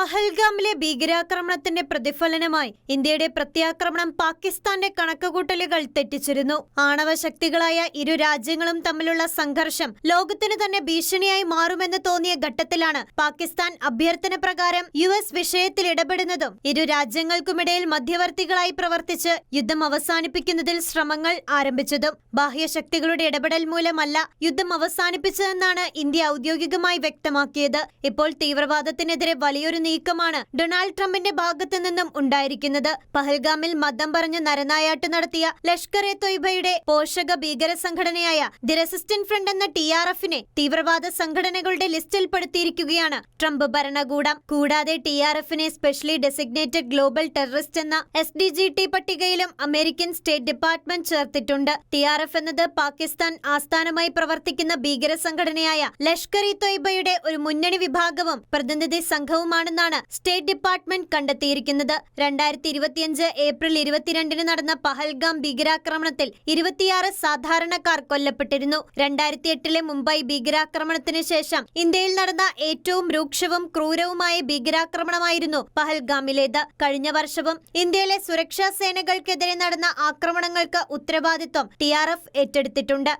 പഹൽഗാമിലെ ഭീകരാക്രമണത്തിന്റെ പ്രതിഫലനമായി ഇന്ത്യയുടെ പ്രത്യാക്രമണം പാകിസ്ഥാന്റെ കണക്കുകൂട്ടലുകൾ തെറ്റിച്ചിരുന്നു. ആണവ ശക്തികളായ ഇരു രാജ്യങ്ങളും തമ്മിലുള്ള സംഘർഷം ലോകത്തിന് തന്നെ ഭീഷണിയായി മാറുമെന്ന് തോന്നിയ ഘട്ടത്തിലാണ് പാകിസ്ഥാൻ അഭ്യർത്ഥന പ്രകാരം യു എസ് വിഷയത്തിൽ ഇടപെടുന്നതും. ഇരു രാജ്യങ്ങൾക്കുമിടയിൽ മധ്യവർത്തികളായി പ്രവർത്തിച്ച് യുദ്ധം അവസാനിപ്പിക്കുന്നതിൽ ശ്രമങ്ങൾ ആരംഭിച്ചതും. ബാഹ്യശക്തികളുടെ ഇടപെടൽ മൂലമല്ല യുദ്ധം അവസാനിപ്പിച്ചതെന്നാണ് ഇന്ത്യ ഔദ്യോഗികമായി വ്യക്തമാക്കിയത്. ഇപ്പോൾ തീവ്രവാദത്തിനെതിരെ വലിയൊരു നീക്കമാണ് ഡൊണാൾഡ് ട്രംപിന്റെ ഭാഗത്തു നിന്നും ഉണ്ടായിരിക്കുന്നത്. പഹൽഗാമിൽ മതം പറഞ്ഞ് നരനായാട്ട് നടത്തിയ ലഷ്കർ എ തൊയ്ബയുടെ പോഷക ഭീകര സംഘടനയായ ദി റെസിസ്റ്റന്റ് ഫ്രണ്ട് എന്ന ടി ആർ എഫിനെ തീവ്രവാദ സംഘടനകളുടെ ലിസ്റ്റിൽപ്പെടുത്തിയിരിക്കുകയാണ് ട്രംപ് ഭരണകൂടം. കൂടാതെ ടി ആർ എഫിനെ സ്പെഷ്യലി ഡെസിഗ്നേറ്റഡ് ഗ്ലോബൽ ടെററിസ്റ്റ് എന്ന എസ് ഡി ജി ടി പട്ടികയിലും അമേരിക്കൻ സ്റ്റേറ്റ് ഡിപ്പാർട്ട്മെന്റ് ചേർത്തിട്ടുണ്ട്. ടി ആർ എഫ് എന്നത് പാകിസ്ഥാൻ ആസ്ഥാനമായി പ്രവർത്തിക്കുന്ന ഭീകര സംഘടനയായ ലഷ്കർ ഇ തൊയ്ബയുടെ ഒരു മുന്നണി വിഭാഗവും പ്രതിനിധി സംഘവുമാണെന്നാണ് സ്റ്റേറ്റ് ഡിപ്പാർട്ട്മെന്റ് കണ്ടെത്തിയിരിക്കുന്നത്. രണ്ടായിരത്തി ഇരുപത്തിയഞ്ച് ഏപ്രിൽ ഇരുപത്തിരണ്ടിന് നടന്ന പഹൽഗാം ഭീകരാക്രമണത്തിൽ ഇരുപത്തിയാറ് സാധാരണക്കാർ കൊല്ലപ്പെട്ടിരുന്നു. രണ്ടായിരത്തി എട്ടിലെ മുംബൈ ഭീകരാക്രമണത്തിന് ശേഷം ഇന്ത്യയിൽ നടന്ന ഏറ്റവും രൂക്ഷവും ക്രൂരവുമായ ഭീകരാക്രമണമായിരുന്നു പഹൽഗാമിലേത്. കഴിഞ്ഞ വർഷവും ഇന്ത്യയിലെ സുരക്ഷാ സേനകൾക്കെതിരെ നടന്ന ആക്രമണങ്ങൾക്ക് ഉത്തരവാദിത്വം ടി ഏറ്റെടുത്തിട്ടുണ്ട്.